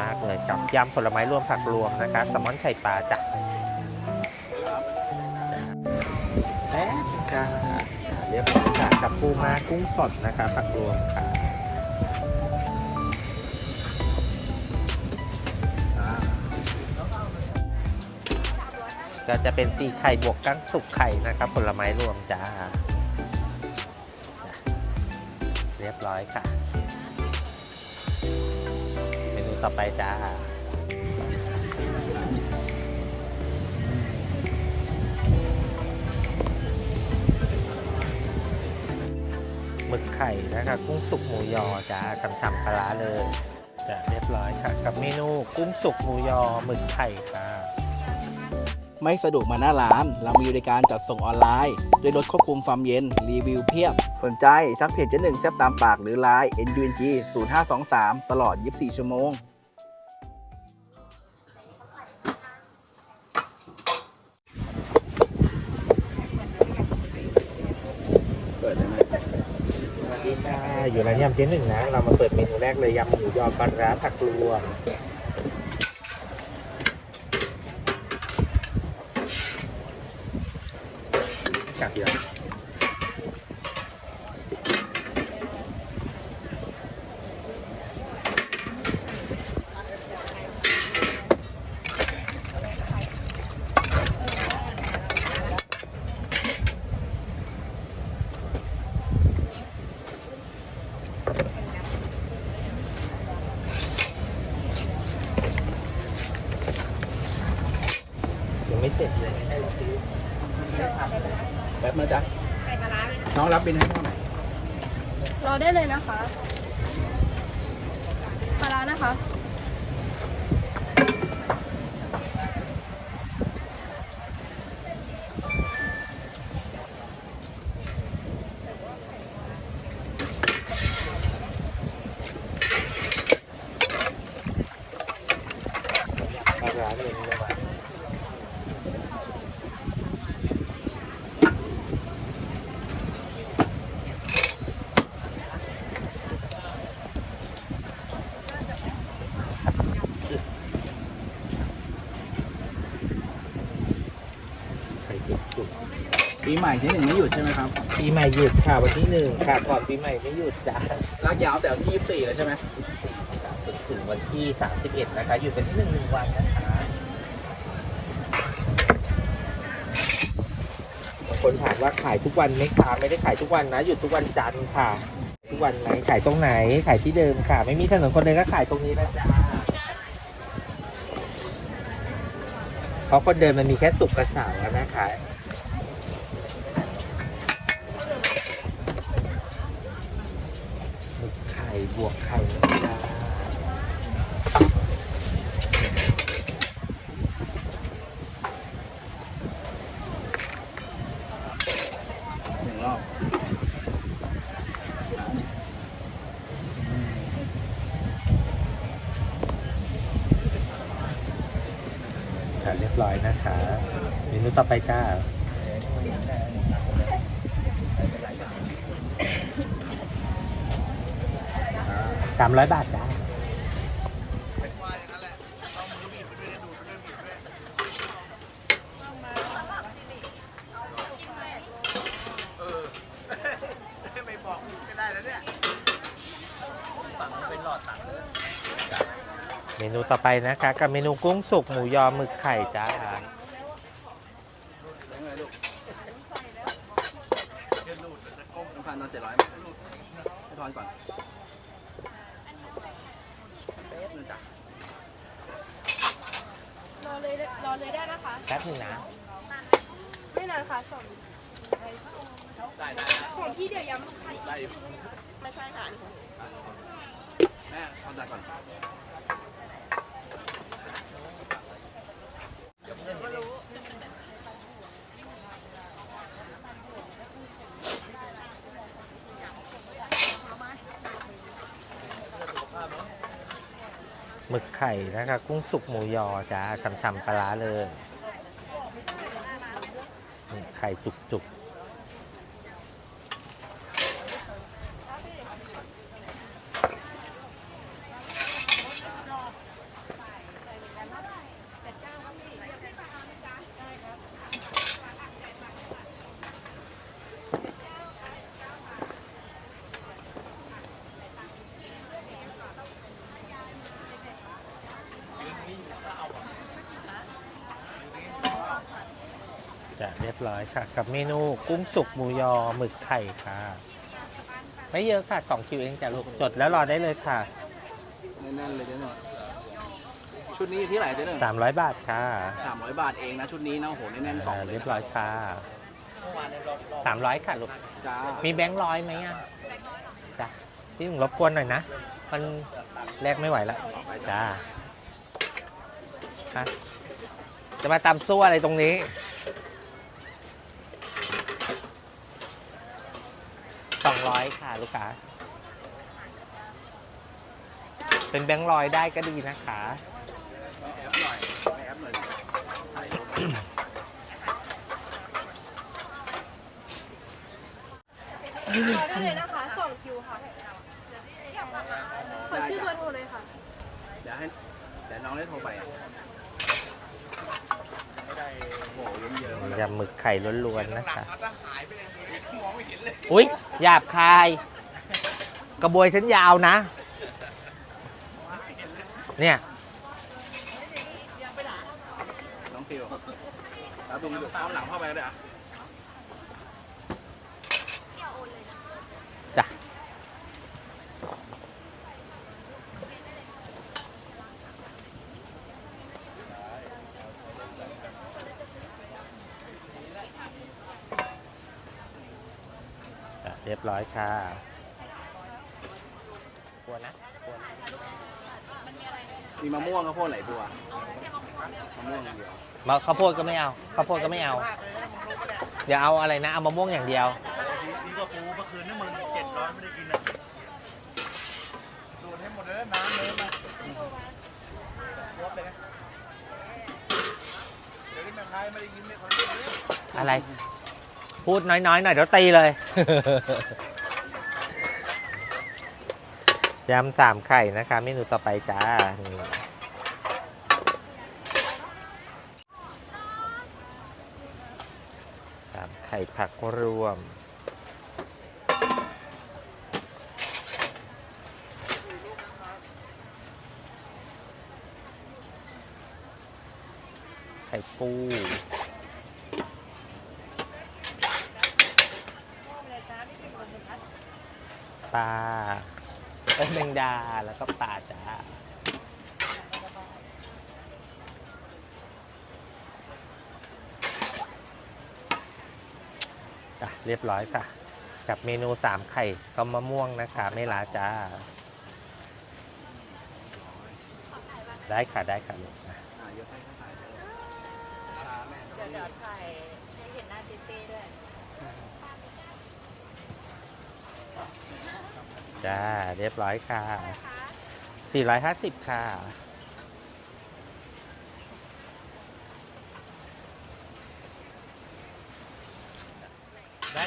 มากเลยกับยำผลไม้รวมผักรวมนะคะแซลมอนไข่ปลาจ้ะแป๊บจ้าเรียบร้อยค่ะกับปูม้ากุ้งสดนะคะ ผักรวมค่ะก็จะเป็นตีไข่บวกกั้งสุกไข่นะครับผลไม้รวมจ้า เรียบร้อยค่ะ ต่อไปจ้าหมึกไข่นะคะกุ้งสุกหมูยอจ้าฉ่ำๆปลาเลยจะเรียบร้อยค่ะ กับเมนูกุ้งสุกหมูยอหมึกไข่ค่ะ ไม่สะดวกมาหน้าร้าน เรามีบริการจัดส่งออนไลน์ ด้วยรถควบคุมความเย็น รีวิวเพียบ สนใจทักเพจเจ๊หนึ่งแซบตามปากหรือไลน์ NUNG 0523 ตลอด 24 ชั่วโมง อยู่ร้านยำเจ๊หนึ่งนะ เรามาเปิดเมนูแรกเลยยำหมูยอปลาร้าผักรวมจากเดียวยังไม่เสร็จเลย แป๊บมาจ้ะ ไข่ปลาร้าเลยนะ น้องรับบินให้พ่อหน่อย รอได้เลยนะคะปลาร้านะคะ ปลาร้าเลยนะว่าไข่จุก ปีใหม่เจ๊หนึ่งไม่หยุดใช่ไหมครับๆปีใหม่หยุดค่ะวันที่หนึ่งค่ะก่อนปีใหม่ไม่หยุดจ้าลากยาวแต่วันที่24แล้วใช่ไหมจนถึงวันที่31นะคะอยู่เป็นที่หนึ่งหนึ่งวันนะคะบางคนถามว่าขายทุกวันไหมคะไม่ได้ขายทุกวันนะหยุดทุกวันจันทร์ค่ะ ทุกวันไหนขายตรงไหนขายที่เดิมค่ะ ไม่มีถนนคนเดินก็ขายตรงนี้นะจ๊ะเพราะคนเดินมันมีแค่สุกร์กับเสาร์อะนะคะหมึกไข่ บวกไข่นะจ๊ะหนึ่งรอบค่ะเรียบร้อยนะคะเมนูต่อไปจ้า สามร้อยบาทจ้าเมนูต่อไปนะคะ กับเมนูกุ้งสุกหมูยอหมึกไข่จ้าเลี้ยงอะไรลูกน้ำพันนอนเจ็ดร้อยให้ทอนก่อนแป๊บนึงจ้ะ รอเลยรอเลยได้นะคะ แป๊บนึงนะ ไม่นานค่ะสองได้ได้ของพี่เดี๋ยวยำลูกไข่ได้อยู่ไม่ใช่ค่ะอันนี้แม่ทอนจ่ายก่อน หมึกไข่นะคะกุ้งสุกหมูยอจ้าฉ่ำๆปลาร้าเลยไข่จุกๆ จะเรียบร้อยค่ะ กับเมนูกุ้งสุกหมูยอหมึกไข่ค่ะ ไม่เยอะค่ะ2คิวเองจ้ะลูกจดแล้วรอได้เลยค่ะแน่นๆเลยเจ๊หนึ่งชุดนี้อยู่ที่ไหนเจ๊หนึ่ง300บาทค่ะสามร้อยบาทเองนะ ชุดนี้นะโอ้โหแน่นๆกล่องอ่าเลยเรียบนะร้อยค่ะ300ค่ะลูกจ้ามีแบงค์ร้อยไหมอะจ้ะพี่หนึ่งรบกวนหน่อยนะมันแลกไม่ไหวแล้วจ้าฮะจะมาตำซั่วอะไรตรงนี้ สองร้อยค่ะ ลูกค้า เป็นแบงค์ร้อยได้ก็ดีนะคะไม่แอปหน่อยไม่แอปหน่อยถ่ายรูปรอได้เลยนะคะสองคิวค่ะขอชื่อเบอร์โทรเลยค่ะ เดี๋ยวให้เดี๋ยวน้องได้โทรไปอะโอ้โหเยิ้มๆเลยยำหมึกไข่ล้ วนๆนะคะอุ๊ยหยาบคาย กระบวยฉันยาวนะ เนี่ยน้องฟิวแล้วดูเอาหลังเข้าไปก็ได้อะจ้ะ รียบร้อยค่ะกลัวนะกลัวนะมีมะม่วงข้าวโพดไหลบัวมะม่วงอย่างเดียวมะข้าวโพดก็ไม่เอาข้าวโพดก็ไม่เอา เดี๋ยวเอาอะไรนะ เอามะม่วงอย่างเดียวดีกว่าปูเมื่อคืนนี่มึงเจ็ดร้อยไม่ได้กินนะดูดให้หมดเลยนะน้ำเลยมาลบเลยนะเดี๋ยวนี้แม่ค้าไม่ได้ยินไม่คนเดียวเลยอะไร พูดน้อยๆหน่อยเดี๋ยวตีเลย ยำสามไข่นะคะเมนูต่อไปจ้า สามไข่ผักรวม ไข่ปู ปลาเอ้ยแมงดาแล้วก็ปลาจ้าจ้ะเรียบร้อยค่ะ กับเมนูสามไข่ก็มะม่วงนะคะ ไม่ลาจ้า ได้ค่ะได้ค่ะลูกนะเดี๋ยวเดี๋ยวถ่ายให้เห็นหน้าเจเจด้วย จ้า เรียบร้อยค่ะ 450 ค่ะ ได้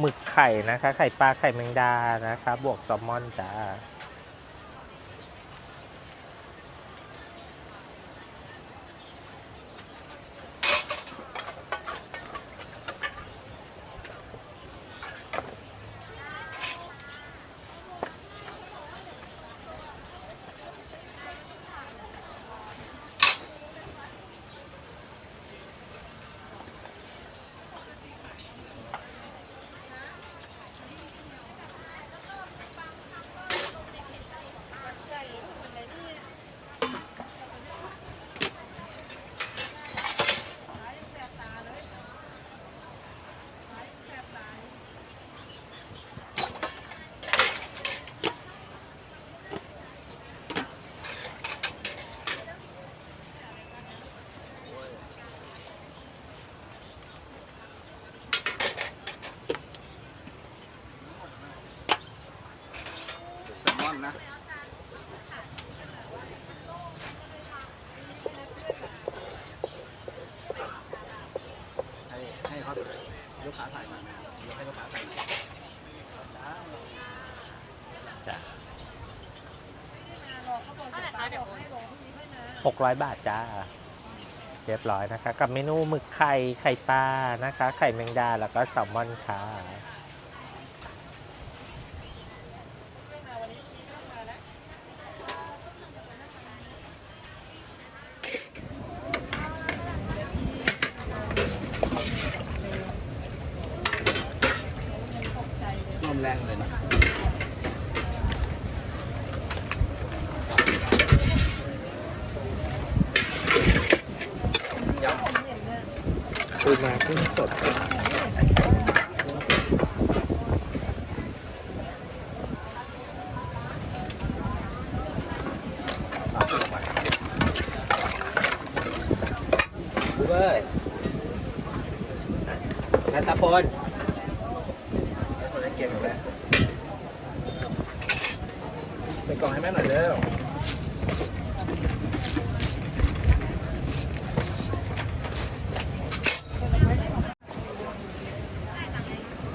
หมึกไข่นะคะ ไข่ปลาไข่แมงดานะคะ บวกแซลมอนจ้า 600 บาทจ้า เรียบร้อยนะคะ กับเมนูหมึกไข่ไข่ปลานะคะ ไข่แมงดาแล้วก็แซลมอนค่ะ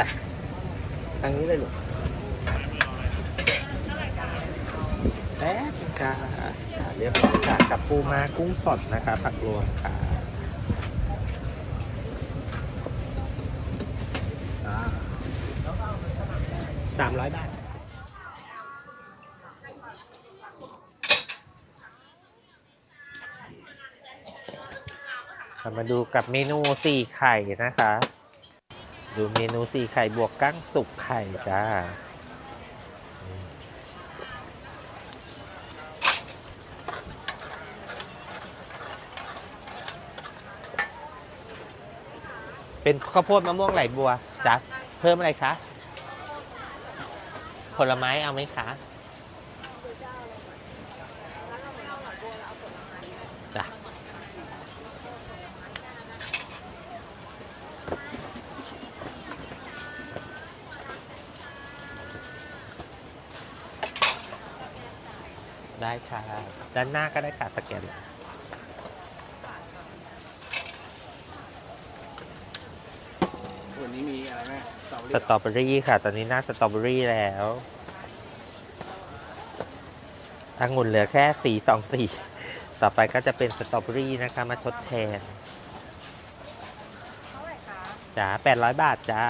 จ้ะทางนี้เลยลูกแป๊บค่ะเรียบร้อยค่ะกับปูมากุ้งสดนะคะ ผักรวมค่ะสามร้อยบาทมาดูกับเมนูสี่ไข่นะคะ ดูเมนูสี่ไข่บวกกั้งสุกไข่จ้าเป็นข้าวโพดมะม่วงไหลบัวจ้าเพิ่มอะไรคะ ผลไม้เอาไหมคะ ได้ค่ะ ด้านหน้าก็ได้ค่ะสแกนวันนี้มีอะไรแม่สตรอเบอสรี่ตอเบอรี่ค่ะ ตอนนี้หน้าสตรอเบอรี่แล้วองุ่นเหลือแค่สีสองสีต่อไปก็จะเป็นสตรอเบอรี่นะคะ มาทดแทนจ้าแปดร้อยบาทจ้า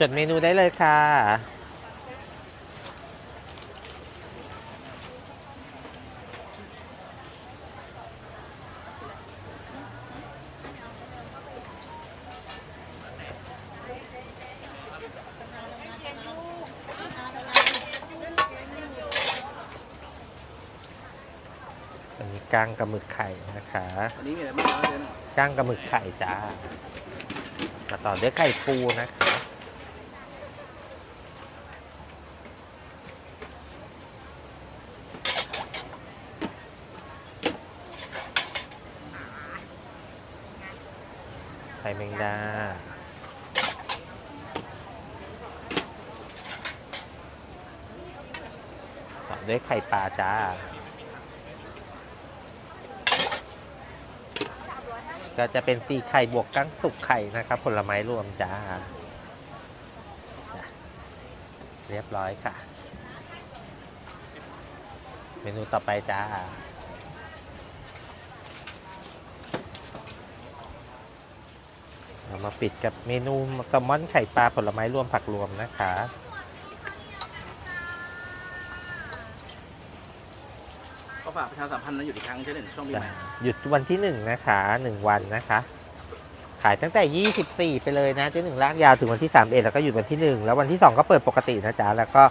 จดเมนูได้เลยค่ะ อันนี้ก้างกับหมึกไข่นะคะวันนี้มีอะไรบ้างครับเจ๊หน่อยก้างกับหมึกไข่จ้า มาต่อด้วยไข่ปูนะคะ ข่แมงดา ต่อด้วยไข่ปลาจ้า ก็จะเป็นตีไข่บวกกั้งสุกไข่นะครับ ผลไม้รวมจ้า เรียบร้อยค่ะ เมนูต่อไปจ้า เรามาปิดกับเมนูแซลมอนไข่ปลาผลไม้รวมผักรวมนะคะ ก็ฝากประชาสัมพันธ์นะอยู่อีกครั้งใช่ไหมช่วงปีจ้ะใหม่หยุดวันที่หนึ่งนะคะหนึ่งวันนะคะ ขายตั้งแต่ยี่สิบสี่ไปเลยนะเจ๊หนึ่งลากยาวถึงวันที่สามเอ็ดแล้วก็หยุดวันที่หนึ่งแล้ววันที่สองก็เปิดปกตินะจ๊ะแล้วก็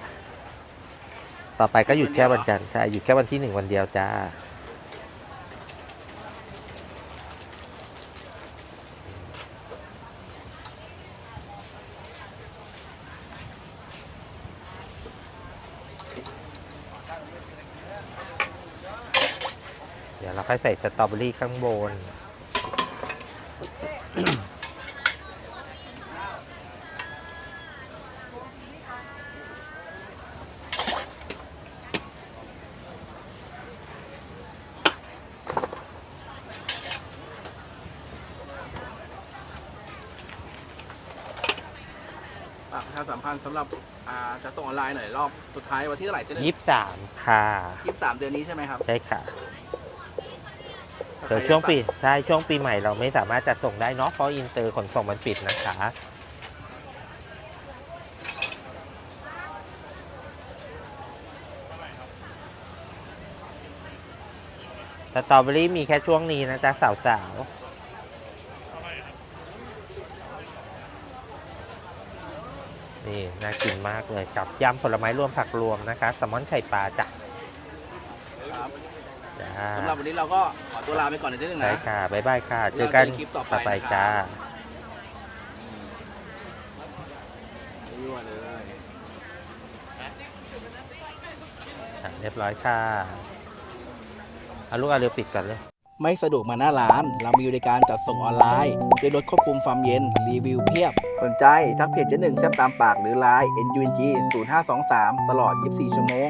ต่อไปก็หยุดแค่วันจันทร์ใช่หยุดแค่วันที่หนึ่งวันเดียวจ้า เดี๋ยวเราค่อยใส่สตรอเบอรี่ข้างบน ฝากประชาสัมพันธ์สำหรับอ่าจะส่งออนไลน์หน่อยรอบสุดท้ายวันที่เท่าไหร่เจ๊หนึ่งยี่สิบสามค่ะ ยี่สิบสามเดือนนี้ใช่ไหมครับ ใช่ค่ะถ้าใคร เดี๋ยวช่วงปีใช่ช่วงปีใหม่เราไม่สามารถจะส่งได้เนาะเพราะอินเตอร์ขนส่งมันปิดนะคะสตรอเบอรี่มีแค่ช่วงนี้นะจ๊ะสาวสาวนี่น่ากินมากเลยกับยำผลไม้รวมผักรวมนะคะแซลมอนไข่ปลาจ้ะ สำหรับวันนี้เราก็ขอตัวลาไปก่อนนะเจ๊หนึ่งใช่นะค่ะบ๊ายบายค่ะ เจอกันเราเจอคลิปต่อไปต่อไปนะครับ จ้ายั่วเลยอะเรียบร้อยค่ะเอาลูกเอาเร็วปิดก่อนเลย ไม่สะดวกมาหน้าร้าน เรามีบริการจัดส่งออนไลน์ด้วยรถควบคุมความเย็น รีวิวเพียบ สนใจ ทักเพจเจ๊หนึ่งแซบตามปากหรือไลน์ NUNG 0523 ตลอด 24 ชั่วโมง